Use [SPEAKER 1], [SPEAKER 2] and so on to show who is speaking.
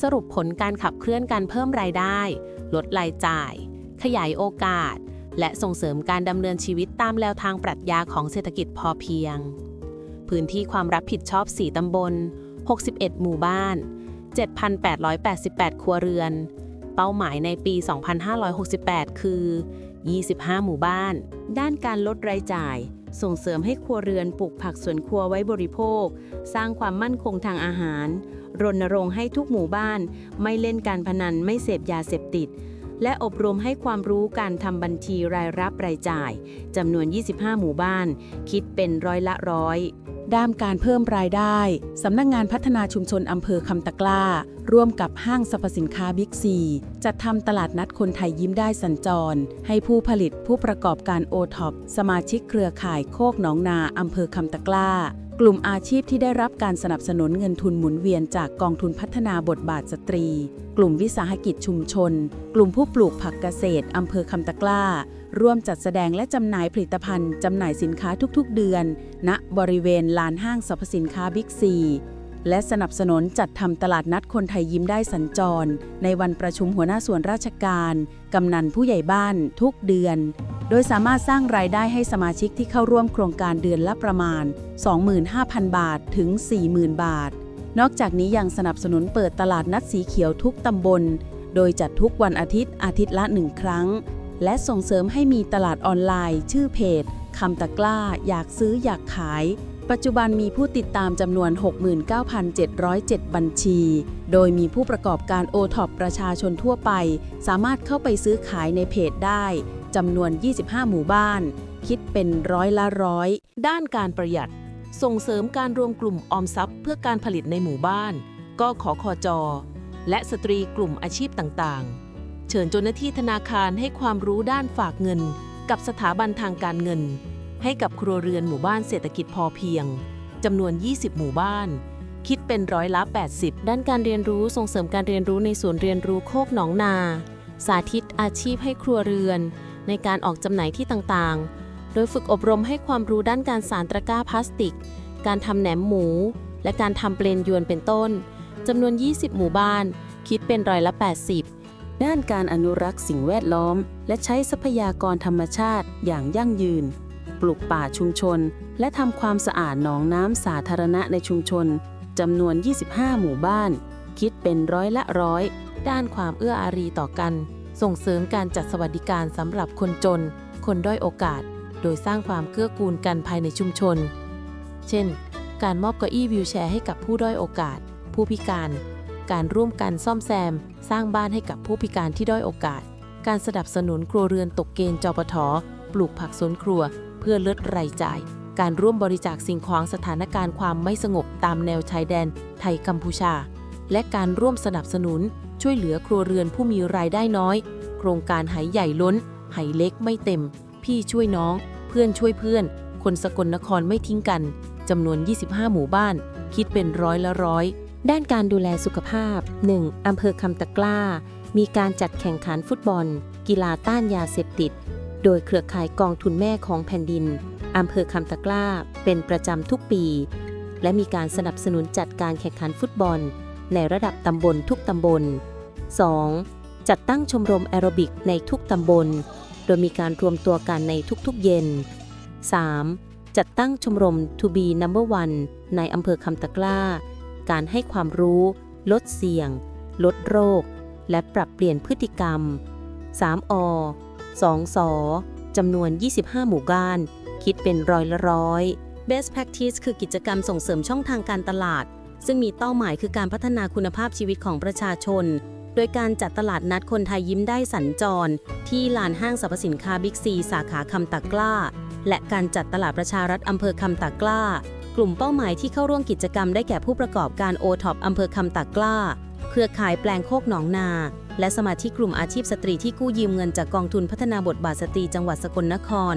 [SPEAKER 1] สรุปผลการขับเคลื่อนการเพิ่มรายได้ ลดรายจ่าย ขยายโอกาส และส่งเสริมการดำเนินชีวิตตามแนวทางปรัชญาของเศรษฐกิจพอเพียง พื้นที่ความรับผิดชอบ 4 ตำบล 61 หมู่บ้าน 7,888 ครัวเรือน เป้าหมายในปี 2568 คือ 25 หมู่บ้าน
[SPEAKER 2] ด้านการลดรายจ่าย ส่งเสริมให้ครัวเรือนปลูกผักสวนครัวไว้บริโภค สร้างความมั่นคงทางอาหาร รณรงค์ให้ทุกหมู่บ้าน ไม่เล่นการพนันไม่เสพยาเสพติด และอบรมให้ความรู้การทำบัญชีรายรับรายจ่ายจำนวน 25 หมู่บ้าน คิดเป็นร้อยละร้อย
[SPEAKER 3] ด้านการเพิ่มรายได้ สำนักงงานพัฒนาชุมชนอำเภอคำตะกร้า ร่วมกับห้างสรรพสินค้าบิ๊กซี จัดทำตลาดนัดคนไทยยิ้มได้สัญจร ให้ผู้ผลิตผู้ประกอบการโอท็อปสมาชิกเครือข่ายโคกหนองนาอำเภอคำตะกร้า กลุ่มอาชีพที่ได้รับการสนับสนุนเงินทุนหมุนเวียนจากกองทุนพัฒนาบทบาทสตรี กลุ่มวิสาหกิจชุมชน กลุ่มผู้ปลูกผักเกษตรอำเภอคำตะกร้า ร่วมจัดแสดงและจำหน่ายผลิตภัณฑ์จำหน่ายสินค้าทุกๆเดือน ณ บริเวณลานห้างสรรพสินค้าบิ๊กซี และสนับสนุนจัดทำตลาดนัดคนไทยยิ้มได้สัญจร ในวันประชุมหัวหน้าส่วนราชการ กำนันผู้ใหญ่บ้านทุกเดือน โดยสามารถสร้างรายได้ให้สมาชิกที่เข้าร่วมโครงการเดือนละประมาณ 25,000 บาทถึง 40,000 บาท นอกจากนี้ยังสนับสนุนเปิดตลาดนัดสีเขียวทุกตำบล โดยจัดทุกวันอาทิตย์อาทิตย์ละหนึ่งครั้ง และส่งเสริมให้มีตลาดออนไลน์ ชื่อเพจคำตะกล้า อยากซื้ออยากขาย ปัจจุบันมีผู้ติดตามจำนวน 69,707 บัญชี โดยมีผู้ประกอบการโอท็อปประชาชนทั่วไป สามารถเข้าไปซื้อขายในเพจได้ จำนวน 25 หมู่บ้าน คิดเป็นร้อยละร้อย
[SPEAKER 1] ด้านการประหยัด ส่งเสริมการรวมกลุ่มออมทรัพย์ เพื่อการผลิตในหมู่บ้านก็ขอคอจอ และสตรีกลุ่มอาชีพต่างๆ เชิญเจ้าหน้าที่ธนาคารให้ความรู้ด้านฝากเงิน กับสถาบันทางการเงิน ให้กับครัวเรือนหมู่บ้านเศรษฐกิจพอเพียงจำนวน 20 หมู่บ้าน คิดเป็นร้อยละ 80 ด้านการเรียนรู้ส่งเสริมการเรียนรู้ในศูนย์เรียนรู้โคกหนองนา สาธิตอาชีพให้ครัวเรือน ในการออกจำหน่ายที่ต่างๆ โดยฝึกอบรมให้ความรู้ด้านการสารตะกร้าพลาสติก การทำแหนมหมู และการทำเปลนยวนเป็นต้นจำนวน 20 หมู่บ้าน คิดเป็นร้อยละ 80
[SPEAKER 3] ด้านการอนุรักษ์สิ่งแวดล้อม และใช้ทรัพยากรธรรมชาติอย่างยั่งยืน ปลูกป่าชุมชน และทำความสะอาดหนองน้ำสาธารณะในชุมชนจำนวน 25 หมู่บ้าน คิดเป็นร้อยละร้อย
[SPEAKER 1] ด้านความเอื้ออารีต่อกัน ส่งเสริมการจัดสวัสดิการสำหรับคนจน คนด้อยโอกาส โดยสร้างความเกื้อกูลกันภายในชุมชน เช่น การมอบเก้าอี้วิวแชร์ให้กับผู้ด้อยโอกาส ผู้พิการ การร่วมกันซ่อมแซม สร้างบ้านให้กับผู้พิการที่ด้อยโอกาส การสนับสนุนครัวเรือนตกเกณฑ์จปทปลูกผักสวนครัว เพื่อลดรายจ่าย การร่วมบริจาคสิ่งของสถานการณ์ความไม่สงบตามแนวชายแดนไทยกัมพูชา และการร่วมสนับสนุน ช่วยเหลือครัวเรือนผู้มีรายได้น้อย โครงการไหใหญ่ล้นไหเล็กไม่เต็ม พี่ช่วยน้อง เพื่อนช่วยเพื่อน คนสกลนครไม่ทิ้งกันจำนวน 25 หมู่บ้าน คิดเป็นร้อยละร้อย
[SPEAKER 2] ด้านการดูแลสุขภาพ 1. อำเภอคำตะกร้า มีการจัดแข่งขันฟุตบอล กีฬาต้านยาเสพติด โดยเครือข่ายกองทุนแม่ของแผ่นดินอำเภอคำตะกร้าเป็นประจำทุกปี และมีการสนับสนุนจัดการแข่งขันฟุตบอล ในระดับตำบลทุกตำบล 2. จัดตั้งชมรมแอโรบิกในทุกตำบล โดยมีการรวมตัวกันในทุกๆเย็น 3. จัดตั้งชมรม To be number one ในอำเภอคำตะกร้า การให้ความรู้ ลดเสี่ยง ลดโรค และปรับเปลี่ยนพฤติกรรม 3 อ 2 สจำนวน 25 หมู่บ้าน คิดเป็นร้อยละร้อย Best Practice คือกิจกรรมส่งเสริมช่องทางการตลาด ซึ่งมีเป้าหมายคือการพัฒนาคุณภาพชีวิตของประชาชน โดยการจัดตลาดนัดคนไทยยิ้มได้สัญจร ที่ลานห้างสรรพสินค้าบิ๊กซีสาขาคำตะกล้า และการจัดตลาดประชารัฐอำเภอคำตะกล้า กลุ่มเป้าหมายที่เข้าร่วมกิจกรรมได้แก่ผู้ประกอบการโอท็อปอำเภอคำตะกล้า เครือข่ายแปลงโคกหนองนา และสมาชิกกลุ่มอาชีพสตรีที่กู้ยืมเงินจากกองทุนพัฒนาบทบาทสตรีจังหวัดสกลนคร